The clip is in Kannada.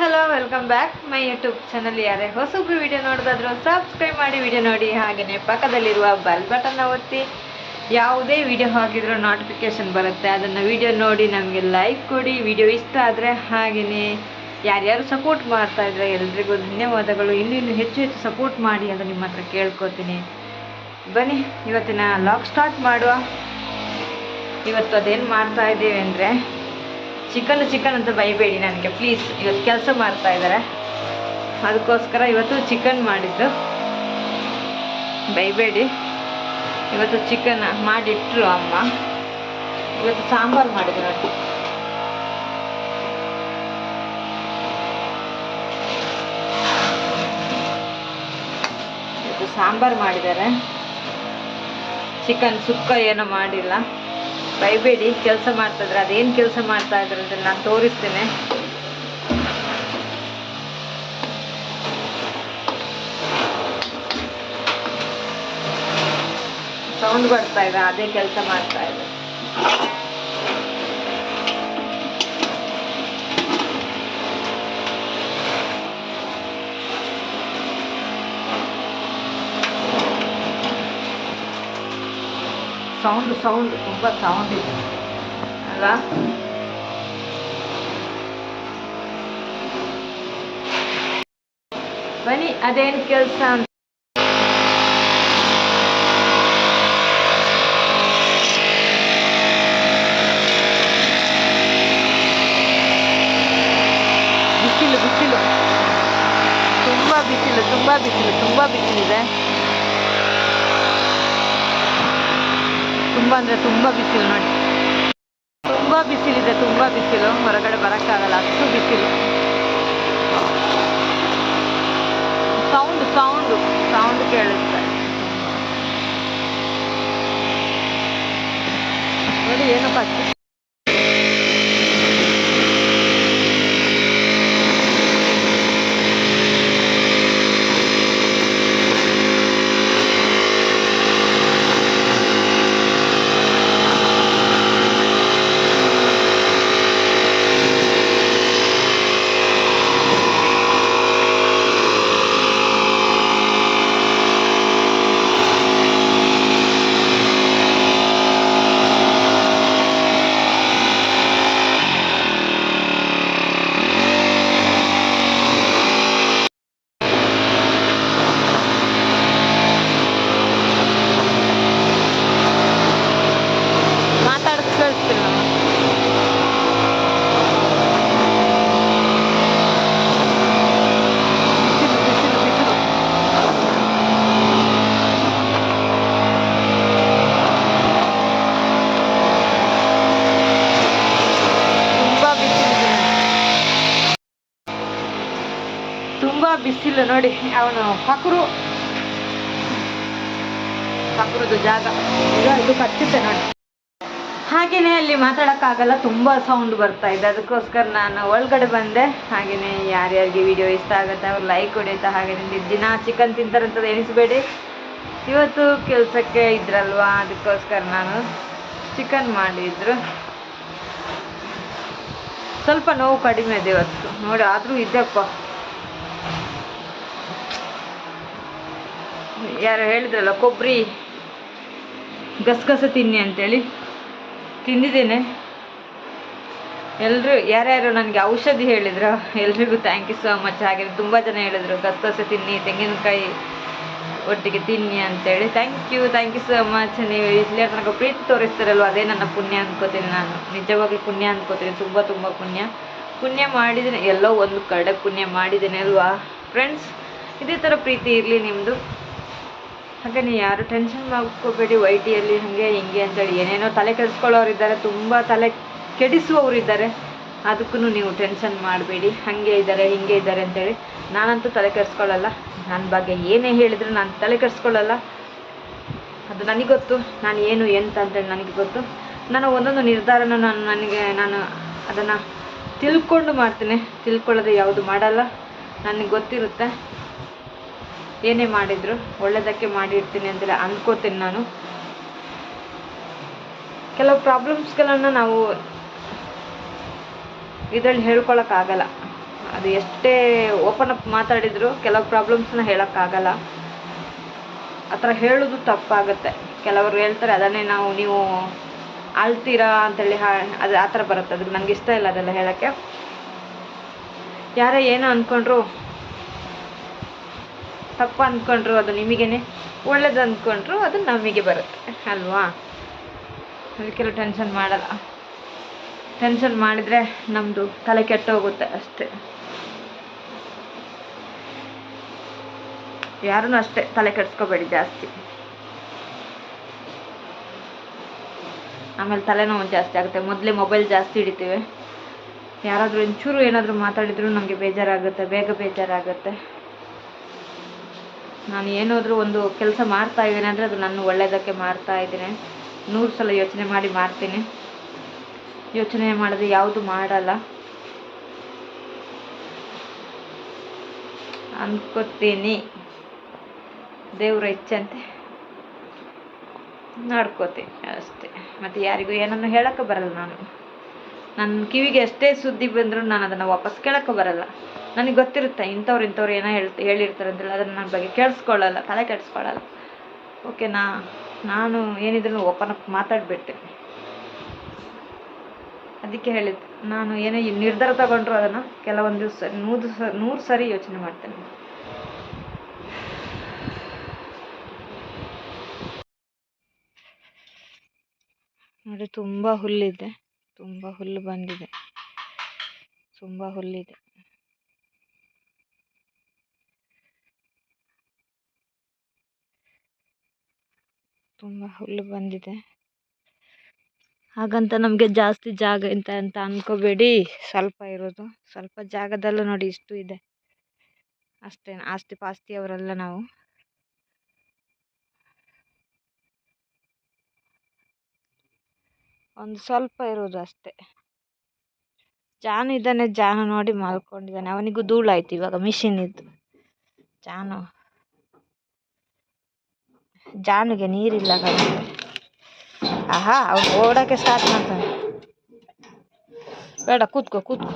Hello welcome back my YouTube channel ಯಾರೇ ಹೊಸಬ್ರು ವಿಡಿಯೋ ನೋಡೋದಾದ್ರೂ ಸಬ್ಸ್ಕ್ರೈಬ್ ಮಾಡಿ ವಿಡಿಯೋ ನೋಡಿ. ಹಾಗೆಯೇ ಪಕ್ಕದಲ್ಲಿರುವ ಬೆಲ್ ಬಟನ್ನ ಒತ್ತಿ. ಯಾವುದೇ ವಿಡಿಯೋ ಹಾಕಿದ್ರೂ ನೋಟಿಫಿಕೇಶನ್ ಬರುತ್ತೆ. ಅದನ್ನು ವಿಡಿಯೋ ನೋಡಿ ನಮಗೆ ಲೈಕ್ ಕೊಡಿ. ವಿಡಿಯೋ ಇಷ್ಟ ಆದರೆ ಹಾಗೆಯೇ ಯಾರ್ಯಾರು ಸಪೋರ್ಟ್ ಮಾಡ್ತಾ ಇದ್ರೆ ಎಲ್ರಿಗೂ ಧನ್ಯವಾದಗಳು. ಇನ್ನೂ ಇನ್ನೂ ಹೆಚ್ಚು ಹೆಚ್ಚು ಸಪೋರ್ಟ್ ಮಾಡಿ ಅಂತ ನಿಮ್ಮ ಹತ್ರ ಕೇಳ್ಕೊತೀನಿ. ಬನ್ನಿ, ಇವತ್ತಿನ ಲಾಕ್ ಸ್ಟಾರ್ಟ್ ಮಾಡುವ. ಇವತ್ತು ಅದೇನು ಮಾಡ್ತಾ ಇದ್ದೀವಿ ಅಂದರೆ ಚಿಕನ್ ಚಿಕನ್ ಅಂತ ಬೈಬೇಡಿ ನನಗೆ ಪ್ಲೀಸ್ ಇವತ್ತು ಕೆಲಸ ಮಾಡ್ತಾ ಇದ್ದಾರೆ ಅದಕ್ಕೋಸ್ಕರ ಇವತ್ತು ಚಿಕನ್ ಮಾಡಿದ್ದು. ಬೈಬೇಡಿ. ಇವತ್ತು ಚಿಕನ್ ಮಾಡಿಟ್ರು ಅಮ್ಮ. ಇವತ್ತು ಸಾಂಬಾರು ಮಾಡಿದ್ರು ನೋಡಿ ಇವತ್ತು ಸಾಂಬಾರು ಮಾಡಿದ್ದಾರೆ. ಚಿಕನ್ ಸುಕ್ಕ ಏನೂ ಮಾಡಿಲ್ಲ. ಬೈಬೇಡಿ ಕೆಲಸ ಮಾಡ್ತಾಯಿದ್ರೆ, ಅದೇನು ಕೆಲಸ ಮಾಡ್ತಾ ಇದ್ರೆ ಅದನ್ನ ನಾನು ತೋರಿಸ್ತೇನೆ. ಸೌಂಡ್ ಬರ್ತಾ ಇದೆ, ಅದೇ ಕೆಲಸ ಮಾಡ್ತಾ ಇದೆ ಸೌಂಡ್ ಸೌಂಡ್ ತುಂಬ ಸೌಂಡ್ ಇದೆ ಅಲ್ಲ ಬನ್ನಿ ಅದೇನು ಕೆಲಸ ಅಂತ ಬಿಸಿಲು ಬಿಸಿಲು ತುಂಬ ಬಿಸಿಲು ತುಂಬ ಬಿಸಿಲು ತುಂಬ ಬಿಸಿಲಿದೆ ತುಂಬ ಅಂದರೆ ತುಂಬ ಬಿಸಿಲು ನೋಡಿ. ತುಂಬ ಬಿಸಿಲಿದೆ, ತುಂಬ ಬಿಸಿಲು. ಹೊರಗಡೆ ಬರೋಕ್ಕಾಗಲ್ಲ, ಅಷ್ಟು ಬಿಸಿಲು. ಸೌಂಡ್ ಸೌಂಡು ಸೌಂಡ್ ಕೇಳುತ್ತೆ. ನೋಡಿ ಏನು ಅಷ್ಟು ಮಾತಾಡೋದು ಕೇಳಿಸ್ತಿಲ್ಲ ಬಿಸಿಲು ಬಿಸಿಲು ಬಿಸಿಲು ತುಂಬ ಬಿಸಿಲಿದೆ ತುಂಬ ಬಿಸಿಲು ನೋಡಿ, ಅವನು ಪಕರು ಪಕರುದು ಜಾಗ. ಇದು ಕಚ್ಚುತ್ತೆ ನೋಡಿ. ಹಾಗೆಯೇ ಅಲ್ಲಿ ಮಾತಾಡೋಕ್ಕಾಗಲ್ಲ, ತುಂಬ ಸೌಂಡ್ ಬರ್ತಾ ಇದೆ. ಅದಕ್ಕೋಸ್ಕರ ನಾನು ಒಳಗಡೆ ಬಂದೆ. ಹಾಗೆಯೇ ಯಾರ್ಯಾರಿಗೆ ವಿಡಿಯೋ ಇಷ್ಟ ಆಗುತ್ತೆ, ಅವ್ರು ಲೈಕ್ ಹೊಡೆಯುತ್ತಾ ಹಾಗೆಯೇ ದಿನ ಚಿಕನ್ ತಿಂತಾರಂತ ಎಣಿಸ್ಬೇಡಿ. ಇವತ್ತು ಕೆಲಸಕ್ಕೆ ಇದ್ರಲ್ವಾ, ಅದಕ್ಕೋಸ್ಕರ ನಾನು ಚಿಕನ್ ಮಾಡಿದ್ರು. ಸ್ವಲ್ಪ ನೋವು ಕಡಿಮೆ ಇದೆ ಇವತ್ತು. ನೋಡಿ, ಆದರೂ ಇದೆಪ್ಪ. ಯಾರು ಹೇಳಿದ್ರಲ್ಲ ಕೊಬ್ಬರಿ ಗಸಗಸೆ ತಿನ್ನಿ ಅಂತೇಳಿ. ತಿಂದಿದ್ದೇನೆ. ಎಲ್ಲರೂ ಯಾರ್ಯಾರು ನನಗೆ ಔಷಧಿ ಹೇಳಿದ್ರು, ಎಲ್ರಿಗೂ ಥ್ಯಾಂಕ್ ಯು ಸೋ ಮಚ್ ಹಾಗೆ ತುಂಬ ಜನ ಹೇಳಿದರು, ಗಸಗಸೆ ತಿನ್ನಿ, ತೆಂಗಿನಕಾಯಿ ಒಟ್ಟಿಗೆ ತಿನ್ನಿ ಅಂತೇಳಿ. Thank you thank you so much ನೀವು ಇಲ್ಲಿ ತನಕ ಪ್ರೀತಿ ತೋರಿಸ್ತಾರಲ್ವ, ಅದೇ ನನ್ನ ಪುಣ್ಯ ಅಂದ್ಕೋತೀನಿ ನಾನು. ನಿಜವಾಗ್ಲೂ ಪುಣ್ಯ ಅನ್ಕೋತೀನಿ, ತುಂಬ ತುಂಬ ಪುಣ್ಯ. ಪುಣ್ಯ ಮಾಡಿದ್ದೀನಿ, ಎಲ್ಲೋ ಒಂದು ಕಡೆ ಪುಣ್ಯ ಮಾಡಿದ್ದೀನಿ ಅಲ್ವಾ? ಫ್ರೆಂಡ್ಸ್ ಇದೇ ಥರ ಪ್ರೀತಿ ಇರಲಿ ನಿಮ್ಮದು ಹಾಗೆ ಯಾರು ಟೆನ್ಷನ್ ಮಾಡ್ಕೋಬೇಡಿ ವೈ ಟಿಯಲ್ಲಿ ಹಾಗೆ ಹಿಂಗೆ ಅಂತೇಳಿ. ಏನೇನೋ ತಲೆ ಕೆಡಿಸ್ಕೊಳ್ಳೋರಿದ್ದಾರೆ ತುಂಬ ತಲೆ ಕೆಡಿಸುವವರಿದ್ದಾರೆ. ಅದಕ್ಕೂ ನೀವು ಟೆನ್ಷನ್ ಮಾಡಬೇಡಿ. ಹಾಗೆ ಇದ್ದಾರೆ, ಹಿಂಗೆ ಇದ್ದಾರೆ ಅಂತೇಳಿ. ನಾನಂತೂ ತಲೆ ಕೆಡಿಸ್ಕೊಳ್ಳಲ್ಲ. ನನ್ನ ಬಗ್ಗೆ ಏನೇ ಹೇಳಿದರೂ ನಾನು ತಲೆ ಕೆಡಿಸ್ಕೊಳ್ಳಲ್ಲ. ಅದು ನನಗೆ ಗೊತ್ತು. ನಾನು ಏನು, ಎಂತ ಅಂತೇಳಿ ನನಗೆ ಗೊತ್ತು. ನಾನು ಒಂದೊಂದು ನಿರ್ಧಾರನ ನಾನು ನನಗೆ, ನಾನು ಅದನ್ನು ತಿಳ್ಕೊಂಡು ಮಾಡ್ತೀನಿ. ತಿಳ್ಕೊಳ್ಳೋದು ಯಾವುದು ಮಾಡಲ್ಲ. ನನಗೆ ಗೊತ್ತಿರುತ್ತೆ. ಏನೇ ಮಾಡಿದ್ರು ಒಳ್ಳೆಯದಕ್ಕೆ ಮಾಡಿರ್ತೀನಿ ಅಂತೆಲ್ಲ ಅಂದ್ಕೋತೀನಿ ನಾನು. ಕೆಲವು ಪ್ರಾಬ್ಲಮ್ಸ್ಗಳನ್ನು ನಾವು ಇದರಲ್ಲಿ ಹೇಳ್ಕೊಳಕ್ಕಾಗಲ್ಲ ಅದು ಎಷ್ಟೇ ಓಪನ್ ಅಪ್ ಮಾತಾಡಿದ್ರು ಕೆಲವು ಪ್ರಾಬ್ಲಮ್ಸ್ನ ಹೇಳೋಕ್ಕಾಗಲ್ಲ ಆ ಥರ ಹೇಳೋದು ತಪ್ಪಾಗುತ್ತೆ. ಕೆಲವರು ಹೇಳ್ತಾರೆ, ಅದನ್ನೇ ನಾವು, ನೀವು ಅಳ್ತೀರಾ ಅಂತೇಳಿ ಅದು ಆ ಥರ ಬರುತ್ತೆ. ಅದಕ್ಕೆ ನನಗೆ ಇಷ್ಟ ಇಲ್ಲ ಅದೆಲ್ಲ ಹೇಳೋಕ್ಕೆ. ಯಾರೇ ಏನೋ ಅಂದ್ಕೊಂಡ್ರು ತಪ್ಪು ಅಂದ್ಕೊಂಡ್ರು ಅದು ನಿಮಗೇನೆ ಒಳ್ಳೇದು ಅಂದ್ಕೊಂಡ್ರು ಅದು ನಮಗೆ ಬರುತ್ತೆ, ಅಲ್ವಾ? ಅದಕ್ಕೆಲ್ಲ ಟೆನ್ಷನ್ ಮಾಡಲ್ಲ. ಟೆನ್ಷನ್ ಮಾಡಿದರೆ ನಮ್ಮದು ತಲೆ ಕೆಟ್ಟೋಗುತ್ತೆ ಅಷ್ಟೇ. ಯಾರೂ ಅಷ್ಟೇ ತಲೆ ಕೆಡ್ಸ್ಕೋಬೇಡಿ ಜಾಸ್ತಿ. ಆಮೇಲೆ ತಲೆನೋವು ಜಾಸ್ತಿ ಆಗುತ್ತೆ. ಮೊದಲೇ ಮೊಬೈಲ್ ಜಾಸ್ತಿ ಹಿಡಿತೀವಿ. ಯಾರಾದರೂ ಒಂಚೂರು ಏನಾದರೂ ಮಾತಾಡಿದ್ರು ನಮಗೆ ಬೇಜಾರಾಗುತ್ತೆ, ಬೇಗ ಬೇಜಾರಾಗುತ್ತೆ. ನಾನು ಏನಾದರೂ ಒಂದು ಕೆಲಸ ಮಾಡ್ತಾ ಇದ್ದೇನೆ ಅಂದರೆ ಅದು ನನ್ನ ಒಳ್ಳೆಯದಕ್ಕೆ ಮಾಡ್ತಾ ಇದ್ದೇನೆ. ನೂರು ಸಲ ಯೋಚನೆ ಮಾಡಿ ಮಾಡ್ತೀನಿ. ಯೋಚನೆ ಮಾಡದೆ ಯಾವುದು ಮಾಡಲ್ಲ. ಅಂದ್ಕೋತೀನಿ ದೇವ್ರ ಇಚ್ಛಂತೆ ನೋಡ್ಕೋತೀನಿ ಅಷ್ಟೇ. ಮತ್ತು ಯಾರಿಗೂ ಏನನ್ನು ಹೇಳೋಕ್ಕೆ ಬರಲ್ಲ ನಾನು. ನನ್ನ ಕಿವಿಗೆ ಎಷ್ಟೇ ಸುದ್ದಿ ಬಂದರೂ ನಾನು ಅದನ್ನು ವಾಪಸ್ ಕೇಳೋಕ್ಕೆ ಬರಲ್ಲ. ನನಗೆ ಗೊತ್ತಿರುತ್ತೆ, ಇಂಥವ್ರು ಇಂಥವ್ರು ಏನೋ ಹೇಳ್ತಿ ಹೇಳಿರ್ತಾರೆ ಅಂತೇಳಿ ಅದನ್ನು ನನ್ನ ಬಗ್ಗೆ ಕೇಳಿಸ್ಕೊಳ್ಳಲ್ಲ, ತಲೆ ಕೆಡಿಸ್ಕೊಳ್ಳಲ್ಲ ಓಕೆನಾ ನಾನು ಏನಿದ್ರು ಓಪನ್ ಅಪ್ ಮಾತಾಡಿಬಿಟ್ಟೆ. ಅದಕ್ಕೆ ಹೇಳಿದ್ದು ನಾನು ಏನೇ ನಿರ್ಧಾರ ತಗೊಂಡ್ರು ಅದನ್ನು ಕೆಲವೊಂದು ಸ ನೂರು ಸ ನೂರು ಸಾರಿ ಯೋಚನೆ ಮಾಡ್ತೇನೆ. ನೋಡಿ, ತುಂಬ ಹುಲ್ಲಿದೆ, ತುಂಬ ಹುಲ್ಲು ಬಂದಿದೆ, ತುಂಬ ಹುಲ್ಲಿದೆ. ತುಂಬ ಹುಲ್ಲು ಬಂದಿದೆ. ಹಾಗಂತ ನಮಗೆ ಜಾಸ್ತಿ ಜಾಗ ಅಂತ ಅಂತ ಅನ್ಕೋಬೇಡಿ. ಸ್ವಲ್ಪ ಇರೋದು ಸ್ವಲ್ಪ ಜಾಗದಲ್ಲೂ ನೋಡಿ ಇಷ್ಟು ಇದೆ. ಅಷ್ಟೇ ಆಸ್ತಿ ಪಾಸ್ತಿ ಅವರೆಲ್ಲ ನಾವು. ಒಂದು ಸ್ವಲ್ಪ ಇರೋದು ಅಷ್ಟೇ. ಜಾನು ಇದ್ದಾನೆ ಜಾನು ನೋಡಿ ಮಲ್ಕೊಂಡಿದ್ದಾನೆ. ಅವನಿಗೂ ಧೂಳಾಯ್ತು ಇವಾಗ ಮಿಷಿನ್ ಇದ್ದು. ಜಾನು. ಜಾನಿಗೆ ನೀರಿಲ್ಲ ಕಣೆ ಆಹಾ ಅವ್ನು ಓಡೋಕ್ಕೆ ಸ್ಟಾರ್ಟ್ ಮಾಡ್ತಾನೆ ಬೇಡ ಕೂತ್ಕೋ ಕೂತ್ಕೋ